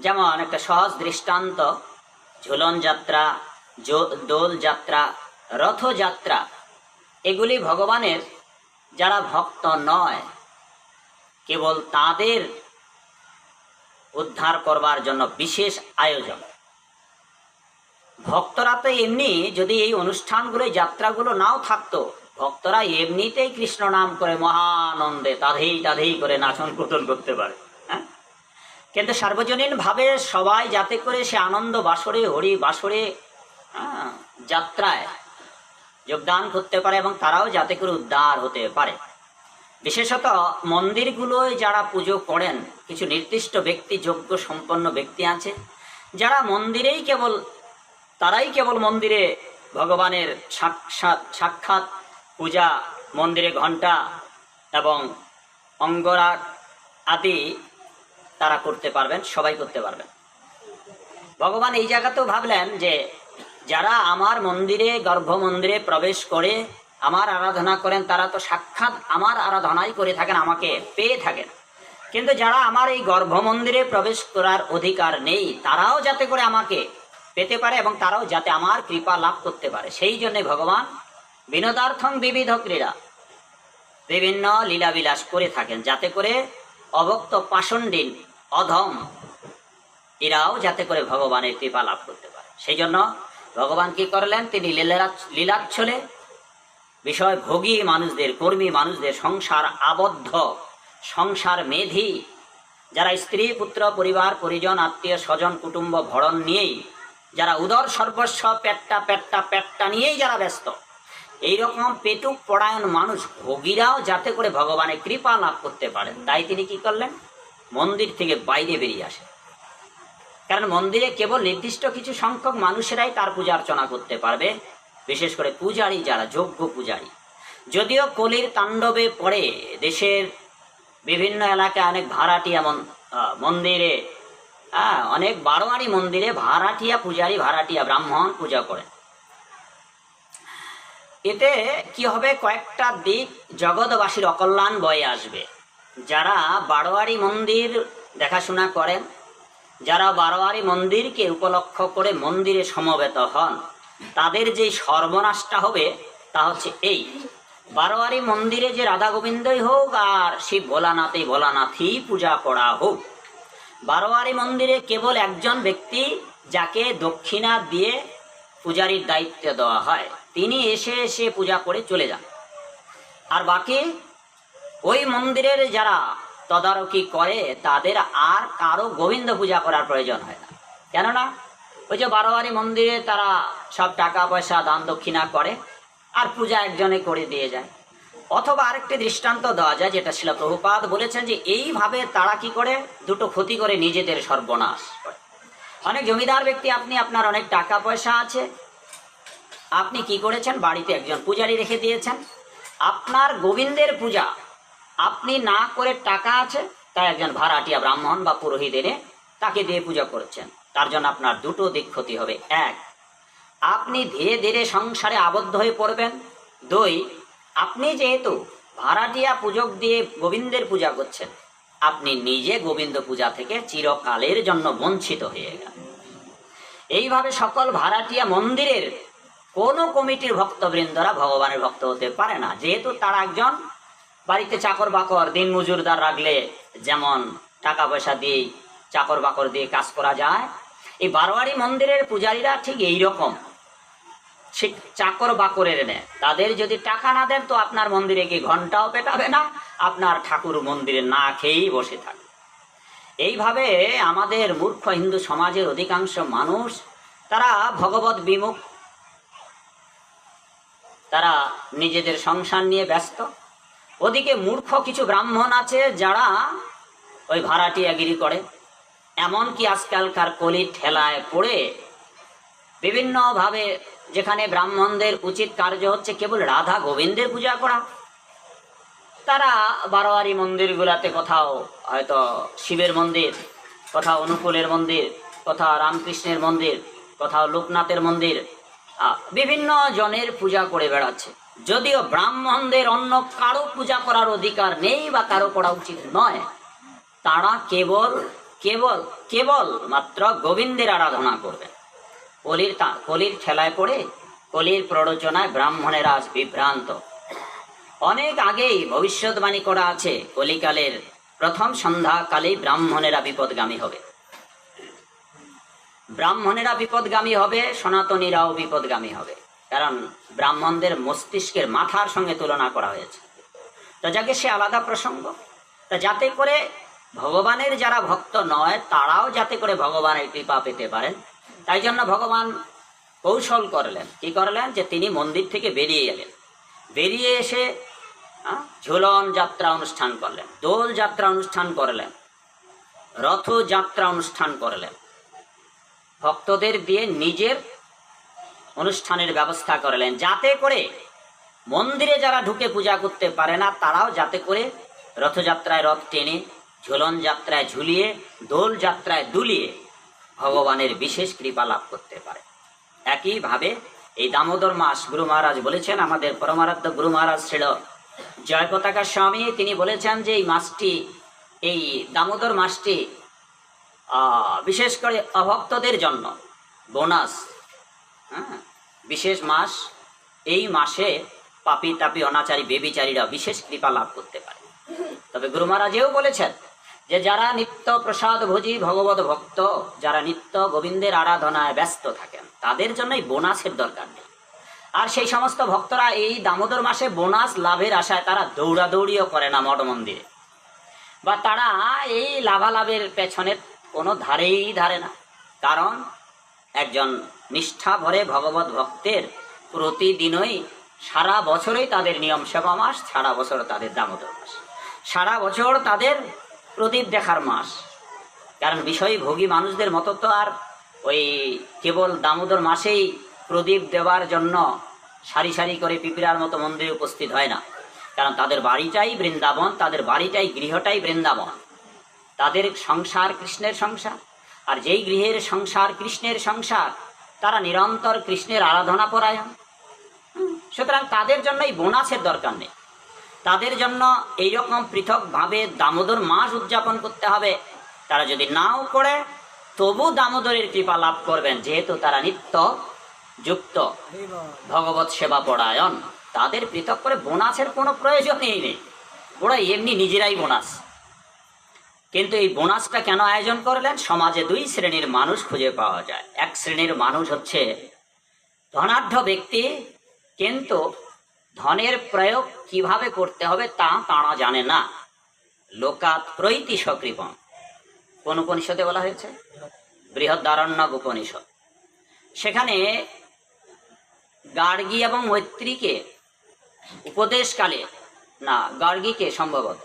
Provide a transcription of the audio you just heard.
যেমন একটা সহজ দৃষ্টান্ত, ঝুলন যাত্রা দোল যাত্রা, রথযাত্রা, এগুলি ভগবানের যারা ভক্ত নয়, কেবল তাদের উদ্ধার করবার জন্য বিশেষ আয়োজন। ভক্তরা তো এমনি যদি এই অনুষ্ঠানগুলো যাত্রাগুলো নাও থাকতো, ভক্তরা এমনিতেই কৃষ্ণ নাম করে মহানন্দে তাধেই তাধেই করে নাচন কুটন করতে পারে। কিন্তু সার্বজনীন ভাবে সবাই যাতে করে সে আনন্দ বাসরে, হরি বাসরে যাত্রায় যোগদান করতে পারে এবং তারাও যাতে করে উদ্ধার হতে পারে। বিশেষত মন্দিরগুলোয় যারা পুজো করেন, কিছু নির্দিষ্ট ব্যক্তি, যোগ্য সম্পন্ন ব্যক্তি আছে, যারা মন্দিরেই কেবল, তারাই কেবল মন্দিরে ভগবানের সাক্ষাৎ সাক্ষাৎ, পূজা, মন্দিরে ঘণ্টা এবং অঙ্গরাগ আদি তারা করতে পারবেন, সবাই করতে পারবেন। ভগবান এই জায়গাতেও ভাবলেন যে যারা আমার মন্দিরে গর্ভ মন্দিরে প্রবেশ করে আমার আরাধনা করেন, তারা তো সাক্ষাৎ আমার আরাধনাই করে থাকেন, আমাকে পেয়ে থাকেন। কিন্তু যারা আমার এই গর্ভ মন্দিরে প্রবেশ করার অধিকার নেই, তারাও যাতে করে আমাকে পেতে পারে এবং তারাও যাতে আমার কৃপা লাভ করতে পারে। সেই জন্যে ভগবান বিনোদার্থং বিবিধ ক্রীড়া বিভিন্ন লীলাবিলাস করে থাকেন, যাতে করে অভক্ত পাষণ্ডিন, অধম, এরাও যাতে করে ভগবানের কৃপা লাভ করতে পারে। সেই জন্য ভগবান কি করলেন? তিনি লীলা- লীলাচ্ছলে বিষয় ভোগী মানুষদের, কর্মী মানুষদের সংসার আবদ্ধ, সংসার মেধি। যারা স্ত্রী, পুত্র, পরিবার, পরিজন, আত্মীয়, স্বজন, কুটুম্ব, ভরণ নিয়েই, যারা উদর সর্বস্ব, পেটটা পেটটা পেটটা নিয়েই যারা ব্যস্ত এইরকম পেটুক পরায়ণ মানুষ ভোগীরাও যাতে করে ভগবানের কৃপা লাভ করতে পারেন তাই তিনি কি করলেন? মন্দির থেকে বাইরে বেরিয়ে আসেন। কারণ মন্দিরে কেবল নির্দিষ্ট কিছু সংখ্যক মানুষেরাই তার পূজা অর্চনা করতে পারবে। বিশেষ করে পূজারী যারা, যোগ্য পূজারী। যদিও কলির তাণ্ডবে পড়ে দেশের বিভিন্ন এলাকায় অনেক ভাড়াটিয়া মন- মন্দিরে অনেক বারোয়ারি মন্দিরে ভাড়াটিয়া পূজারী, ভাড়াটিয়া ব্রাহ্মণ পূজা করেন। এতে কি হবে? কয়েকটা দিক জগৎবাসীর অকল্যাণ বয়ে আসবে। যারা বারোয়ারি মন্দির দেখাশোনা করেন, যারা বারোয়ারি মন্দিরকে উপলক্ষ করে মন্দিরে সমবেত হন, তাদের যে সর্বনাশটা হবে তা হচ্ছে এই। বারোয়ারি মন্দিরে যে রাধা গোবিন্দই হোক আর শিব ভোলানাথই ভোলানাথই পূজা করা হোক, বারোয়ারি মন্দিরে কেবল একজন ব্যক্তি যাকে দক্ষিণা দিয়ে পূজারীর দায়িত্ব দেওয়া হয়। তিনি এসে এসে পূজা করে চলে যান। আর বাকি, ওই মন্দিরের যারা তদারকি করে, তাদের আর কারও গোবিন্দ পূজা করার প্রয়োজন হয় না। কেননা, ওই যে বারোয়ারি মন্দিরে তারা সব টাকা পয়সা দান দক্ষিণা করে, আর পূজা একজনে করে দিয়ে যায়। অথবা আরেকটি দৃষ্টান্ত দেওয়া যায়, যেটা ছিল প্রভুপাদ বলেছেন যে, এইভাবে তারা কি করে, দুটো ক্ষতি করে নিজেদের সর্বনাশ করে। অনেক জমিদার ব্যক্তি, আপনি আপনার অনেক টাকা পয়সা আছে। আপনি কি করেছেন? বাড়িতে একজন পূজারী রেখে দিয়েছেন। আপনার গোবিন্দের পূজা, আপনি না করে টাকা আছে, তাই একজন ভাড়াটিয়া ব্রাহ্মণ বা পুরোহিত এনে তাকে দিয়ে পূজা করছেন। তার জন্য আপনার দুটো দিক ক্ষতি হবে। এক, আপনি ধীরে ধীরে সংসারে আবদ্ধ হয়ে পড়বেন। দুই, আপনি যেহেতু ভাড়াটিয়া পূজক দিয়ে গোবিন্দের পূজা করছেন আপনি নিজে গোবিন্দ পূজা থেকে চিরকালের জন্য বঞ্চিত হয়ে গেলেন। এইভাবে সকল ভাড়াটিয়া মন্দিরের কোনো কমিটির ভক্তবৃন্দরা ভগবানের ভক্ত হতে পারে না। যেহেতু তারা একজন বাড়িতে চাকর বাকর, দিন মজুরদার রাখলে যেমন টাকা পয়সা দিয়ে চাকর বাকর দিয়ে কাজ করা যায়, এই বারোয়ারি মন্দিরের পূজারীরা ঠিক এই রকম সে চাকর বাকরের নেয় তাদের যদি টাকা না দেন, তো আপনার মন্দিরে কি ঘন্টাও পেটাবে না। আপনার ঠাকুর মন্দিরে না খেয়েই বসে থাকে এইভাবে আমাদের মূর্খ হিন্দু সমাজের অধিকাংশ মানুষ, তারা ভগবত বিমুখ। তারা নিজেদের সংসার নিয়ে ব্যস্ত। ওদিকে মূর্খ কিছু ব্রাহ্মণ আছে যারা ওই ভাড়াটিয়াগিরি করে। এমনকি আজকালকার কলির ঠেলায় পড়ে বিভিন্নভাবে যেখানে ব্রাহ্মণদের উচিত কার্য হচ্ছে কেবল রাধা গোবিন্দের পূজা করা। তারা বারোয়ারি মন্দিরগুলাতে কোথাও হয়তো শিবের মন্দির, কোথাও অনুকূলের মন্দির, কোথাও রামকৃষ্ণের মন্দির, কোথাও লোকনাথের মন্দির বিভিন্ন জনের পূজা করে বেড়াচ্ছে। যদিও ব্রাহ্মণদের অন্য কারও পূজা করার অধিকার নেই বা কারও করা উচিত নয়। তারা কেবল কেবল কেবল মাত্র গোবিন্দের আরাধনা করবেন কলির কলির ঠেলায় পড়ে, কলির প্ররোচনায় ব্রাহ্মণেরা বিভ্রান্ত। অনেক আগেই ভবিষ্যৎবাণী করা আছে, কলিকালের প্রথম সন্ধ্যা সন্ধ্যাকালেই ব্রাহ্মণেরা বিপদগামী হবে। ব্রাহ্মণেরা বিপদগামী হবে, সনাতনীরাও বিপদগামী হবে। কারণ ব্রাহ্মণদের মস্তিষ্কের মাথার সঙ্গে তুলনা করা হয়েছে। তো যাকে সে আলাদা প্রসঙ্গ? তা যাতে করে ভগবানের যারা ভক্ত নয়, তারাও যাতে করে ভগবানের কৃপা পেতে পারেন। তাই জন্য ভগবান কৌশল করলেন। কি করলেন? যে তিনি মন্দির থেকে বেরিয়ে এলেন বেরিয়ে এসে ঝুলন যাত্রা অনুষ্ঠান করলেন, দোল যাত্রা অনুষ্ঠান করলেন, রথ যাত্রা অনুষ্ঠান করলেন। ভক্তদের দিয়ে নিজের অনুষ্ঠানের ব্যবস্থা করলেন, যাতে করে মন্দিরে যারা ঢুকে পূজা করতে পারে না, তারাও যাতে করে রথযাত্রায় রথ টেনে, ঝুলন যাত্রায় ঝুলিয়ে, দোল যাত্রায় দুলিয়ে ভগবানের বিশেষ কৃপা লাভ করতে পারে। একইভাবে এই দামোদর মাস গুরু মহারাজ বলেছেন, আমাদের পরমারাধ্য গুরু মহারাজ ছিল জয় পতাকা স্বামী, তিনি বলেছেন যে এই মাসটি, এই দামোদর মাসটি বিশেষ করে অভক্তদের জন্য, বোনাস হ্যাঁ বিশেষ মাস, এই মাসে পাপি তাপি অনাচারী, বেবিচারীরা বিশেষ কৃপা লাভ করতে পারে। তবে গুরু মহারাজেও বলেছেন যে যারা নিত্য প্রসাদ ভোজী ভগবত ভক্ত, যারা নিত্য গোবিন্দের আরাধনায় ব্যস্ত থাকেন, তাদের জন্য এই বোনাসের দরকার নেই। আর সেই সমস্ত ভক্তরা এই দামোদর মাসে বোনাস লাভের আশায় তারা দৌড়াদৌড়িও করে না মঠ মন্দিরে। বা তারা এই লাভালাভের পেছনে কোনো ধারেই ধারে না। কারণ একজন নিষ্ঠা ভরে ভগবত ভক্তের প্রতিদিনই সারা বছরই তাদের নিয়ম সেবা মাস, সারা বছর তাদের দামোদর মাস। সারা বছর তাদের প্রদীপ দেখার মাস। কারণ বিষয়, ভোগী মানুষদের মতো তো আর ওই কেবল দামোদর মাসেই প্রদীপ দেওয়ার জন্য সারি সারি করে পিঁপড়ার মতো মন্দিরে উপস্থিত হয় না। কারণ তাদের বাড়িটাই বৃন্দাবন, তাদের বাড়িটাই গৃহটাই বৃন্দাবন। তাদের সংসার কৃষ্ণের সংসার। আর যেই গৃহের সংসার কৃষ্ণের সংসার, তারা নিরন্তর কৃষ্ণের আরাধনা পরায়ণ। সুতরাং তাদের জন্য এই বোনাসের দরকার নেই। তাদের জন্য এইরকম পৃথকভাবে দামোদর মাস উদযাপন করতে হবে। তারা যদি নাও করে, তবু দামোদরের কৃপা লাভ করবেন, যেহেতু তারা নিত্য যুক্ত। ভগবত সেবা পরায়ণ। তাদের পৃথক করে বোনাসের কোনো প্রয়োজনই নেই। ওরা এমনি নিজেরাই বোনাস। কিন্তু এই বোনাসটা কেন আয়োজন করলেন? সমাজে দুই শ্রেণির মানুষ খুঁজে পাওয়া যায়। এক শ্রেণির মানুষ হচ্ছে ধনাঢ্য ব্যক্তি, কিন্তু ধনের প্রয়োগ কীভাবে করতে হবে তা তাঁরা জানে না। লোকাত প্রৈতি সকৃপণ কোন উপনিষদে বলা হয়েছে? বৃহদারণ্যক উপনিষদ। সেখানে গার্গী এবং মৈত্রীকে উপদেশকালে, না, গার্গীকে সম্ভবত